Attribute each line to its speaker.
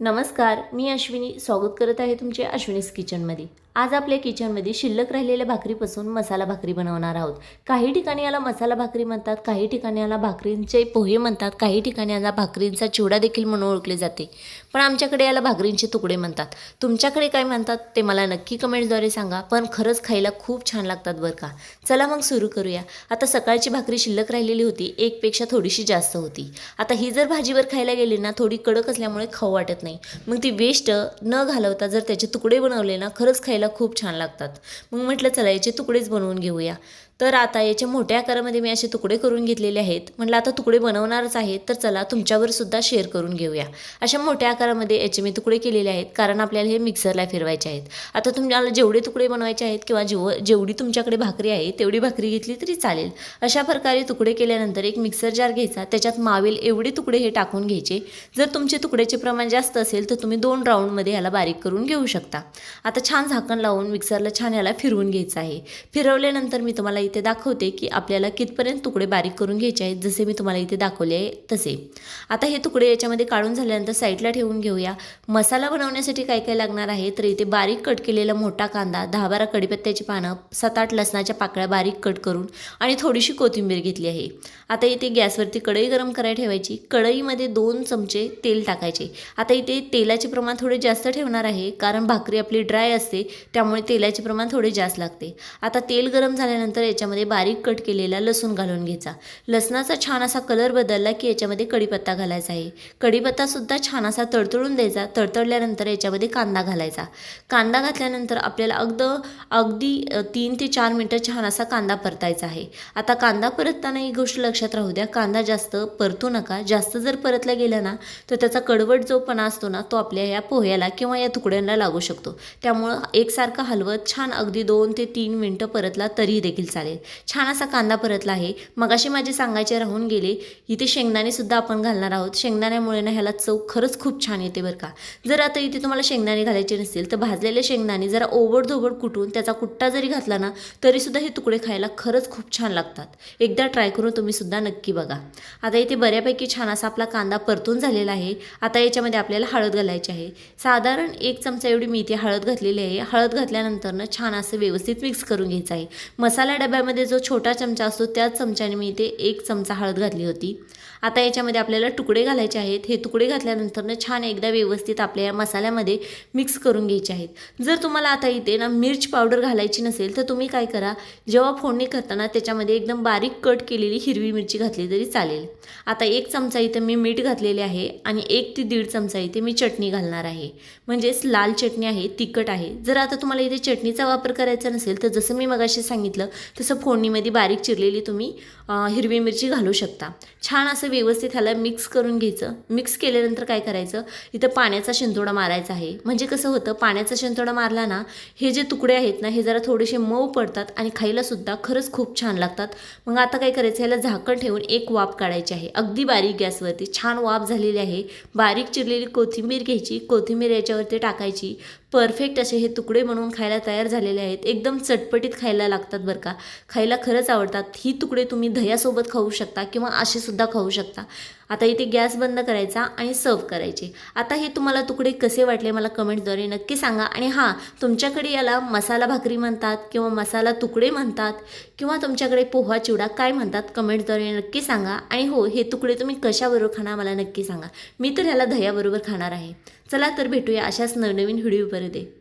Speaker 1: नमस्कार मी अश्विनी. स्वागत करत आहे तुमचे अश्विनीस किचनमध्ये. आज आपल्या किचनमध्ये शिल्लक राहिलेल्या भाकरीपासून मसाला भाकरी बनवणार आहोत. काही ठिकाणी याला मसाला भाकरी म्हणतात काही ठिकाणी याला भाकरींचे पोहे म्हणतात काही ठिकाणी याला भाकरींचा चिवडा देखील म्हणून ओळखले जाते. पण आमच्याकडे याला भाकरींचे तुकडे म्हणतात. तुमच्याकडे काय म्हणतात ते मला नक्की कमेंटद्वारे सांगा पण खरंच खायला खूप छान लागतात बरं का. चला मग सुरू करूया. आता सकाळची भाकरी शिल्लक राहिलेली होती एकपेक्षा थोडीशी जास्त होती. आता ही जर भाजीवर खायला गेली ना थोडी कडक असल्यामुळे खाऊ वाटत नाही. मग ती वेस्ट न घालवता जर त्याचे तुकडे बनवले ना खरंच खायला खूप छान लागतात. मग म्हटलं चला याचे तुकडेच बनवून घेऊया. तर आता याच्या मोठ्या आकारामध्ये मी असे तुकडे करून घेतलेले आहेत. म्हटलं आता तुकडे बनवणारच आहेत तर चला तुमच्यावर सुद्धा शेअर करून घेऊया. अशा मोठ्या आकारामध्ये याचे मी तुकडे केलेले आहेत कारण आपल्याला हे मिक्सरला फिरवायचे आहेत. आता तुम्हाला जेवढे तुकडे बनवायचे आहेत किंवा जेव जेवढी तुमच्याकडे भाकरी आहे तेवढी भाकरी घेतली तरी चालेल. अशा प्रकारे तुकडे केल्यानंतर एक मिक्सर जार घ्यायचा त्याच्यात मावेल एवढे तुकडे हे टाकून घ्यायचे. जर तुमचे तुकड्याचे प्रमाण जास्त असेल तर तुम्ही दोन राऊंडमध्ये ह्याला बारीक करून घेऊ शकता. आता छान झाकण लावून मिक्सरला छान याला फिरवून घ्यायचं आहे. फिरवल्यानंतर मी तुम्हाला इथे दाखवते की आपल्याला कितपर्यंत तुकडे बारीक करून घ्यायचे आहेत जसे मी तुम्हाला इथे दाखवले आहे तसे. आता हे तुकडे याच्यामध्ये काढून झाल्यानंतर साईडला ठेवून घेऊया. मसाला बनवण्यासाठी काय काय लागणार आहे? तर इथे बारीक कट केलेला मोठा कांदा दहा बारा कडीपत्त्याची पानं सात आठ लसणाच्या पाकळ्या बारीक कट करून आणि थोडीशी कोथिंबीर घेतली आहे. आता इथे गॅसवरती कढई गरम करायला ठेवायची. कढईमध्ये दोन चमचे तेल टाकायचे. आता इथे तेलाचे प्रमाण थोडे जास्त ठेवणार आहे कारण भाकरी आपली ड्राय असते त्यामुळे तेलाचे प्रमाण थोडे जास्त लागते. आता तेल गरम झाल्यानंतर याच्यामध्ये बारीक कट केलेला लसूण घालून घ्यायचा. लसणाचा छान असा कलर बदलला की याच्यामध्ये कढीपत्ता घालायचा आहे. कढीपत्तासुद्धा छान असा तडतडून द्यायचा. तडतडल्यानंतर याच्यामध्ये कांदा घालायचा. कांदा घातल्यानंतर आपल्याला अगद अगदी तीन ते चार मिनटं छान असा कांदा परतायचा आहे. आता कांदा परतताना ही गोष्ट लक्षात राहू द्या. कांदा जास्त परतू नका. जास्त जर परतला गेला ना तर त्याचा कडवट जो पणा असतो ना तो आपल्या या पोह्याला किंवा या तुकड्यांना लागू शकतो. त्यामुळं एकसारखा हलवत छान अगदी दोन ते तीन मिनटं परतला तरी देखील चालेल. छान असा कांदा परतला आहे. मगाशी माझे सांगायचे राहून गेले इथे शेंगदाणे सुद्धा आपण घालणार आहोत. शेंगदाण्यामुळे ना ह्याला चव खरंच खूप छान येते बरं का. जर आता इथे तुम्हाला शेंगदाणे घालायचे नसेल तर भाजलेले शेंगदाणे जरा ओबडधोबड कुटून त्याचा कुट्टा जरी घातला ना तरी सुद्धा हे तुकडे खायला खरंच खूप छान लागतात. एकदा ट्राय करून तुम्ही सुद्धा नक्की बघा. आता इथे बऱ्यापैकी छान असा आपला कांदा परतून झालेला आहे. आता याच्यामध्ये आपल्याला हळद घालायची आहे. साधारण एक चमचा एवढी मी इथे हळद घातलेली आहे. हळद घातल्यानंतर ना छान असं व्यवस्थित मिक्स करून घ्यायचं आहे. मसाला डब्यामध्ये जो छोटा चमचा असतो त्याच चमच्याने मी इथे एक चमचा हळद घातली होती. आता याच्यामध्ये आपल्याला तुकडे घालायचे आहेत. हे तुकडे घातल्यानंतर छान एकदा व्यवस्थित आपल्या या मसाल्यामध्ये मिक्स करून घ्यायचे आहेत. जर तुम्हाला आता इथे ना मिर्च पावडर घालायची नसेल तर तुम्ही काय करा जेव्हा फोडणी करताना त्याच्यामध्ये एकदम बारीक कट केलेली हिरवी मिरची घातली तरी चालेल. आता एक चमचा इथं मी मीठ घातलेले आहे आणि एक ते दीड चमचा इथे मी चटणी घालणार आहे. म्हणजेच लाल चटणी आहे तिखट आहे. जर आता तुम्हाला इथे चटणीचा वापर करायचा नसेल तर जसं मी मगाशी सांगितलं तसं फोडणीमध्ये बारीक चिरलेली तुम्ही हिरवी मिरची घालू शकता. छान असं व्यवस्थित ह्याला मिक्स करून घ्यायचं. मिक्स केल्यानंतर काय करायचं? इथं पाण्याचा शिंतोडा मारायचा आहे. म्हणजे कसं होतं? पाण्याचा शिंतोडा मारला ना हे जे तुकडे आहेत ना हे जरा थोडेसे मऊ पडतात आणि खायलासुद्धा खरंच खूप छान लागतात. मग आता काय करायचं? ह्याला झाकण ठेवून एक वाफ काढायची आहे. अगदी बारीक गॅसवरती. छान वाफ झालेली आहे. बारीक चिरलेली कोथिंबीर घ्यायची. कोथिंबीर याच्यावरती टाकायची. परफेक्ट असे हे तुकडे बनवून खायला तयार झालेले आहेत. एकदम चटपटीत खायला लागतात बरं का. खायला खरंच आवडतात. ही तुकडे तुम्ही दह्यासोबत खाऊ शकता किंवा असे सुद्धा खाऊ शकता. आता इथे गॅस बंद करायचा आणि सर्व करायचे. आता हे तुम्हाला तुकडे कसे वाटले मला कमेंटद्वारे नक्की सांगा. आणि हां तुमच्याकडे याला मसाला भाकरी म्हणतात किंवा मसाला तुकडे म्हणतात किंवा तुमच्याकडे पोहा चिवडा काय म्हणतात कमेंटद्वारे नक्की सांगा. आणि हो हे तुकडे तुम्ही कशाबरोबर खाणार मला नक्की सांगा. मी तर ह्याला दह्याबरोबर खाणार आहे. चला तर भेटूया अशाच नवनवीन व्हिडिओ दे